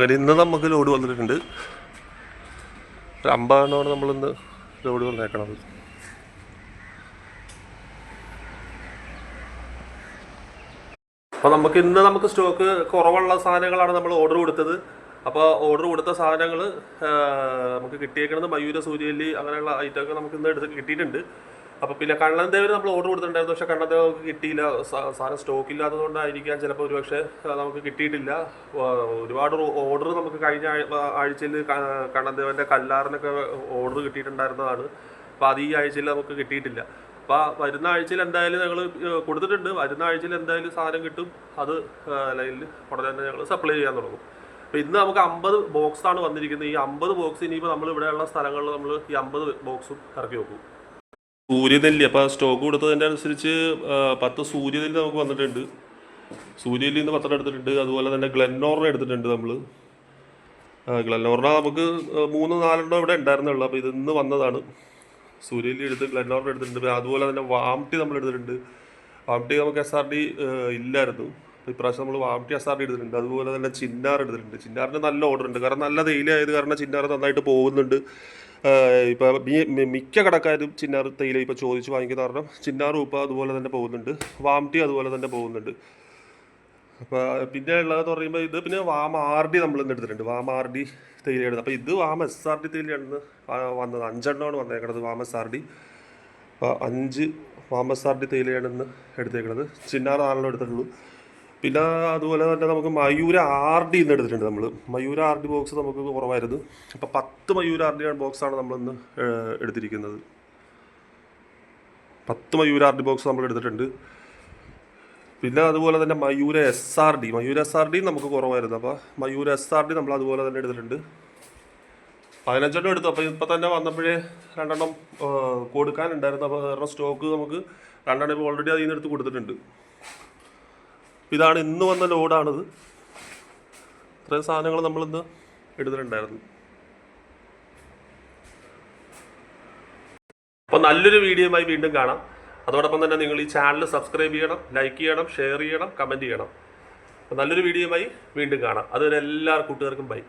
അങ്ങനെ ഇന്ന് നമുക്ക് ലോഡ് വന്നിട്ടുണ്ട്. ഒരു അമ്പതെണ്ണമാണ് നമ്മളിന്ന് ലോഡ് വന്നേക്കണത്. അപ്പോൾ നമുക്ക് ഇന്ന് നമുക്ക് സ്റ്റോക്ക് കുറവുള്ള സാധനങ്ങളാണ് നമ്മൾ ഓർഡർ കൊടുത്തത്. അപ്പോൾ ഓർഡർ കൊടുത്ത സാധനങ്ങൾ നമുക്ക് കിട്ടിയേക്കുന്നത് മയൂര സൂര്യല്ലി അങ്ങനെയുള്ള ഐറ്റമൊക്കെ നമുക്ക് ഇന്ന് എടുത്ത് കിട്ടിയിട്ടുണ്ട്. അപ്പോൾ പിന്നെ കണ്ണൻദേവിന് നമ്മൾ ഓർഡർ കൊടുത്തിട്ടുണ്ടായിരുന്നു. പക്ഷേ കണ്ണൻദേവ് നമുക്ക് കിട്ടിയില്ല സാധനം സ്റ്റോക്ക് ഇല്ലാത്തതുകൊണ്ടായിരിക്കാം ചിലപ്പോൾ ഒരുപക്ഷെ നമുക്ക് കിട്ടിയിട്ടില്ല. ഒരുപാട് ഓർഡർ നമുക്ക് കഴിഞ്ഞ ആഴ്ചയിൽ കണ്ണൻദേവന്റെ കല്ലാറിനൊക്കെ ഓർഡർ കിട്ടിയിട്ടുണ്ടായിരുന്നതാണ്. അപ്പോൾ അത് ഈ ആഴ്ചയിൽ നമുക്ക് കിട്ടിയിട്ടില്ല. അപ്പോൾ വരുന്ന ആഴ്ചയിൽ എന്തായാലും ഞങ്ങൾ കൊടുത്തിട്ടുണ്ട്. വരുന്ന ആഴ്ചയിൽ എന്തായാലും സാധനം കിട്ടും. അത് ലൈനിൽ ഉടനെ തന്നെ ഞങ്ങൾ സപ്ലൈ ചെയ്യാൻ തുടങ്ങും. അപ്പോൾ ഇന്ന് നമുക്ക് അമ്പത് ബോക്സാണ് വന്നിരിക്കുന്നത്. ഈ അമ്പത് ബോക്സ് ഇനിയിപ്പോൾ നമ്മൾ ഇവിടെയുള്ള സ്ഥലങ്ങളിൽ നമ്മൾ ഈ അമ്പത് ബോക്സും ഇറക്കി വെക്കും. സൂര്യനെല്ലി. അപ്പോൾ സ്റ്റോക്ക് കൊടുത്തതിന്റെ അനുസരിച്ച് പത്ത് സൂര്യനെല്ലി നമുക്ക് വന്നിട്ടുണ്ട്. സൂര്യനെല്ലി നിന്ന് പത്തെണ്ണം എടുത്തിട്ടുണ്ട്. അതുപോലെ തന്നെ ഗ്ലെന്നോറിനെ എടുത്തിട്ടുണ്ട് നമ്മൾ ഗ്ലെന്നോറിന നമുക്ക് മൂന്ന് നാലെണ്ണം ഇവിടെ ഉണ്ടായിരുന്നുള്ളൂ. അപ്പോൾ ഇതിന്ന് വന്നതാണ്. സൂര്യനെല്ലി എടുത്ത് ഗ്ലെന്നോറിനെ എടുത്തിട്ടുണ്ട്. അതുപോലെ തന്നെ വാംടി നമ്മൾ എടുത്തിട്ടുണ്ട്. വാംടി നമുക്ക് എസ് ആർ ഡി ഇല്ലായിരുന്നു. ഇപ്രാവശ്യം നമ്മൾ വാംടി എസ് ആർ ഡി എടുത്തിട്ടുണ്ട്. അതുപോലെ തന്നെ ചിന്നാർ എടുത്തിട്ടുണ്ട്. ചിന്നാറിന് നല്ല ഓർഡർ ഉണ്ട്. കാരണം നല്ല തേയില ആയത് കാരണം ചിന്നാർ നന്നായിട്ട് പോകുന്നുണ്ട്. ഇപ്പോൾ മിക്ക കടക്കാരും ചിന്നാർ തേയില ഇപ്പോൾ ചോദിച്ച് വാങ്ങിക്കുന്ന കാരണം ചിന്നാർ ഉപ്പ അതുപോലെ തന്നെ പോകുന്നുണ്ട്. വാംടി അതുപോലെ തന്നെ പോകുന്നുണ്ട്. അപ്പോൾ പിന്നെ ഉള്ളതെന്ന് പറയുമ്പോൾ ഇത് പിന്നെ വാം ആർ ഡി നമ്മൾ എടുത്തിട്ടുണ്ട്. വാം ആർ ഡി തേയിലയാണ് അപ്പോൾ ഇത് വാം എസ് ആർ ഡി തേയിലയാണ് വന്നത്. അഞ്ചെണ്ണമാണ് വന്നേക്കണത് വാം എസ് ആർ ഡി. അഞ്ച് വാം എസ് ആർ ഡി തേയിലയാണ് ഇന്ന് എടുത്തേക്കണത്. ചിന്നാർ നാലെണ്ണം എടുത്തിട്ടുള്ളൂ. പിന്നെ അതുപോലെ തന്നെ നമുക്ക് മയൂര ആർ ഡി ഇന്ന് എടുത്തിട്ടുണ്ട് നമ്മൾ മയൂര ആർ ഡി ബോക്സ് നമുക്ക് കുറവായിരുന്നു. അപ്പോൾ പത്ത് മയൂര ആർ ഡി ബോക്സാണ് നമ്മൾ ഇന്ന് എടുത്തിരിക്കുന്നത്. പത്ത് മയൂര ആർ ഡി ബോക്സ് നമ്മൾ എടുത്തിട്ടുണ്ട്. പിന്നെ അതുപോലെ തന്നെ Mayura S R D Mayura S R D നമുക്ക് കുറവായിരുന്നു. അപ്പോൾ മയൂര എസ് ആർ ഡി നമ്മൾ അതുപോലെ തന്നെ എടുത്തിട്ടുണ്ട്. പതിനഞ്ചെണ്ണം എടുത്തു. അപ്പോൾ ഇപ്പം തന്നെ വന്നപ്പോഴേ രണ്ടെണ്ണം കൊടുക്കാനുണ്ടായിരുന്നു. അപ്പോൾ സ്റ്റോക്ക് നമുക്ക് രണ്ടെണ്ണം ഇപ്പോൾ ഓൾറെഡി അതിൽ നിന്ന് എടുത്ത് കൊടുത്തിട്ടുണ്ട്. ഇതാണ് ഇന്ന് വന്ന ലോഡാണിത്. ഇത്രയും സാധനങ്ങൾ നമ്മളിന്ന് എടുത്തിട്ടുണ്ടായിരുന്നു. അപ്പോൾ നല്ലൊരു വീഡിയോയുമായി വീണ്ടും കാണാം. അതോടൊപ്പം തന്നെ നിങ്ങൾ ഈ ചാനൽ സബ്സ്ക്രൈബ് ചെയ്യണം ലൈക്ക് ചെയ്യണം ഷെയർ ചെയ്യണം കമന്റ് ചെയ്യണം. നല്ലൊരു വീഡിയോയുമായി വീണ്ടും കാണാം. അതുവരെ എല്ലാ കൂട്ടുകാർക്കും ബൈ.